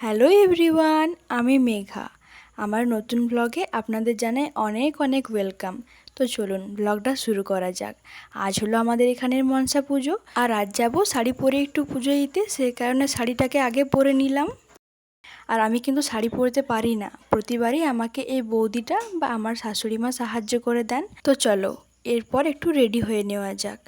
Hello everyone, আমি মেঘা। আমার নতুন ব্লগে আপনাদের জানাই অনেক অনেক ওয়েলকাম। তো চলুন ব্লগটা শুরু করা যাক। আজ হলো আমাদের এখানের মনসা পুজো, আর আজ যাব শাড়ি পরে একটু পুজো দিতে সেই কারণে শাড়িটাকে আগে পরে নিলাম। আর আমি কিন্তু শাড়ি পরতে পারি না। প্রতিবারই আমাকে এই বৌদিটা বা আমার শাশুড়ি মা সাহায্য করে দেন। তো চলো, এরপর একটু রেডি হয়ে নেওয়া যাক।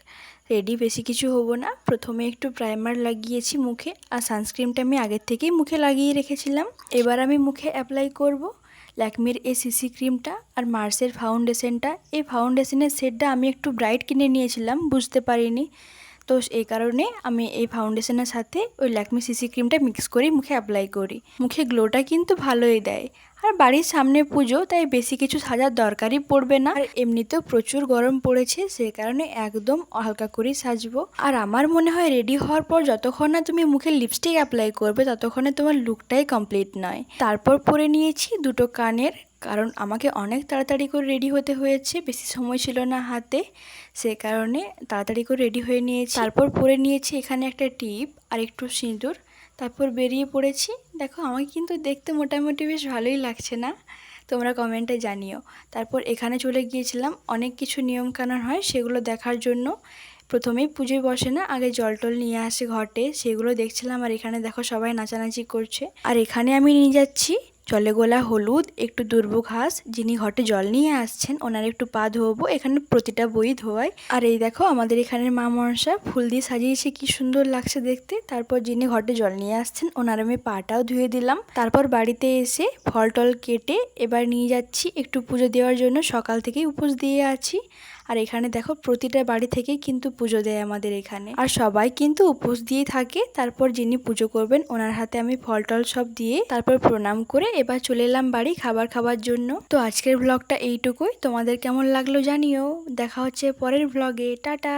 রেডি বেশি কিছু হব না। প্রথমে একটু প্রাইমার লাগিয়েছি মুখে আর সানস্ক্রিনটা আমি আগের থেকেই মুখে লাগিয়ে রেখেছিলাম। এবার আমি মুখে অ্যাপ্লাই করব ল্যাকমির এই সিসি ক্রিমটা আর মার্সের ফাউন্ডেশনটা এই ফাউন্ডেশনের শেডটা আমি একটু ব্রাইট কিনে নিয়েছিলাম, বুঝতে পারিনি। তো এই কারণে আমি এই ফাউন্ডেশনের সাথে ওই ল্যাকমি সিসি ক্রিমটা মিক্স করে মুখে অ্যাপ্লাই করি। মুখে গ্লোটা কিন্তু ভালোই দেয়। আর বাড়ির সামনে পুজো, তাই বেশি কিছু সাজার দরকারই পড়বে না। আর এমনিতেও প্রচুর গরম পড়েছে, সে কারণে একদম হালকা করেই সাজবো। আর আমার মনে হয় রেডি হওয়ার পর যতক্ষণ না তুমি মুখে লিপস্টিক অ্যাপ্লাই করবে, ততক্ষণে তোমার লুকটাই কমপ্লিট নয়। তারপর পরে নিয়েছি দুটো কানের, কারণ আমাকে অনেক তাড়াতাড়ি করে রেডি হতে হয়েছে, বেশি সময় ছিল না হাতে, সে কারণে তাড়াতাড়ি করে রেডি হয়ে নিয়েছি। তারপর পরে নিয়েছি এখানে একটা টিপ আর একটু সিঁদুর। তারপর বেরিয়ে পড়েছি। দেখো, আমাকে কিন্তু দেখতে মোটামুটি বেশ ভালোই লাগছে না? তোমরা কমেন্টে জানিও। তারপর এখানে চলে গিয়েছিলাম। অনেক কিছু নিয়মকানুন হয়, সেগুলো দেখার জন্য। প্রথমেই পুজোয় বসে না, আগে জল টল নিয়ে আসে ঘটে, সেগুলো দেখছিলাম। আর এখানে দেখো সবাই নাচানাচি করছে। আর এখানে আমি নিয়ে যাচ্ছি জলে গোলা হলুদ, একটু দুর্ব ঘাস, যিনি ঘটে জল নিয়ে আসছেন, ওনার একটু পা ধোবো, এখানে প্রতিটা বই ধোয়াই। আর এই দেখো, আমাদের এখানের মা মনসা ফুল দিয়ে সাজিয়েছে, কি সুন্দর লাগছে দেখতে। তারপর যিনি ঘটে জল নিয়ে আসছেন, ওনার আমি পাটাও ধুয়ে দিলাম। তারপর বাড়িতে এসে ফল টল কেটে এবার নিয়ে যাচ্ছি, একটু পুজো দেওয়ার জন্য, সকাল থেকেই উপোস দিয়ে আছি। আর এখানে দেখো, প্রতিটা বাড়ি থেকেই কিন্তু পুজো দেয় আমাদের এখানে। আর সবাই কিন্তু উপোস দিয়েই থাকে। তারপর যিনি পুজো করবেন, ওনার হাতে আমি ফল টল সব দিয়ে তারপর প্রণাম করে এবার চলে এলাম বাড়ি খাবার খাবার জন্য। তো আজকের ব্লগটা এইটুকুই। তোমাদের কেমন লাগল জানিও। দেখা হচ্ছে পরের ব্লগে টাটা!